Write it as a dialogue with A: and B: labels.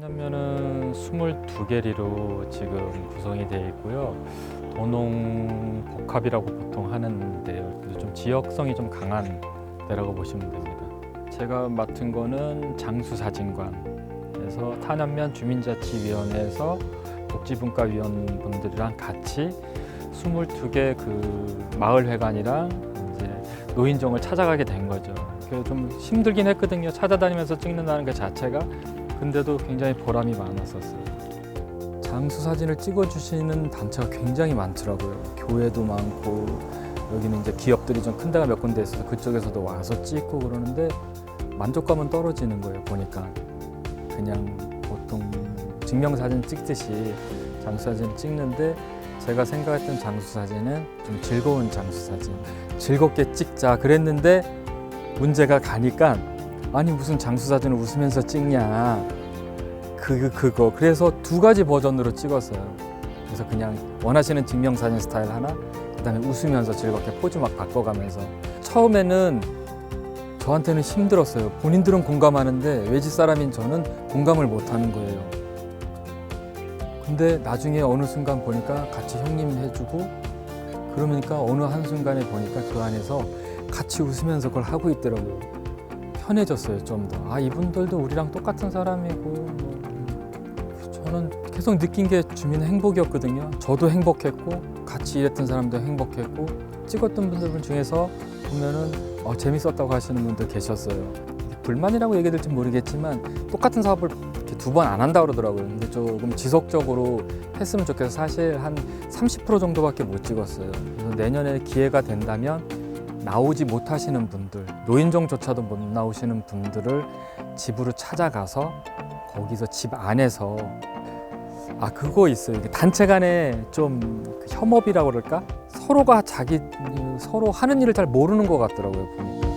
A: 탄현면은 22개리로 지금 구성이 되어 있고요. 도농 복합이라고 보통 하는데요. 좀 지역성이 좀 강한 데라고 보시면 됩니다. 제가 맡은 거는 장수사진관에서 탄현면 주민자치위원회에서 복지분과위원 분들이랑 같이 22개 그 마을회관이랑 이제 노인정을 찾아가게 된 거죠. 그게 좀 힘들긴 했거든요. 찾아다니면서 찍는다는 그 자체가 근데도 굉장히 보람이 많았었어요. 장수 사진을 찍어주시는 단체가 굉장히 많더라고요. 교회도 많고 여기는 이제 기업들이 좀 큰 데가 몇 군데 있어서 그쪽에서도 와서 찍고 그러는데 만족감은 떨어지는 거예요. 보니까 그냥 보통 증명 사진 찍듯이 장수 사진 찍는데 제가 생각했던 장수 사진은 좀 즐거운 장수 사진, 즐겁게 찍자 그랬는데 문제가 가니까 아니 무슨 장수 사진을 웃으면서 찍냐 그 그거 그래서 두 가지 버전으로 찍었어요. 그래서 그냥 원하시는 증명 사진 스타일 하나, 그 다음에 웃으면서 즐겁게 포즈 막 바꿔가면서 처음에는 저한테는 힘들었어요. 본인들은 공감하는데 외지 사람인 저는 공감을 못 하는 거예요. 근데 나중에 어느 순간 보니까 같이 형님 해주고 그러니까 어느 한 순간에 보니까 그 안에서 같이 웃으면서 그걸 하고 있더라고요. 편해졌어요 좀 더. 아 이분들도 우리랑 똑같은 사람이고 뭐. 저는 계속 느낀 게 주민의 행복이었거든요. 저도 행복했고 같이 일했던 사람도 행복했고 찍었던 분들 중에서 보면은 어, 재밌었다고 하시는 분들 계셨어요. 불만이라고 얘기 될지 모르겠지만 똑같은 사업을 두 번 안 한다 그러더라고요. 근데 조금 지속적으로 했으면 좋겠어. 사실 한 30% 정도밖에 못 찍었어요. 그래서 내년에 기회가 된다면 나오지 못하시는 분들, 노인정조차도 못 나오시는 분들을 집으로 찾아가서 거기서 집 안에서 아 그거 있어요. 단체 간에 좀그 협업이라고 그럴까? 서로가 자기 음, 서로 하는 일을 잘 모르는 것 같더라고요. 보니까.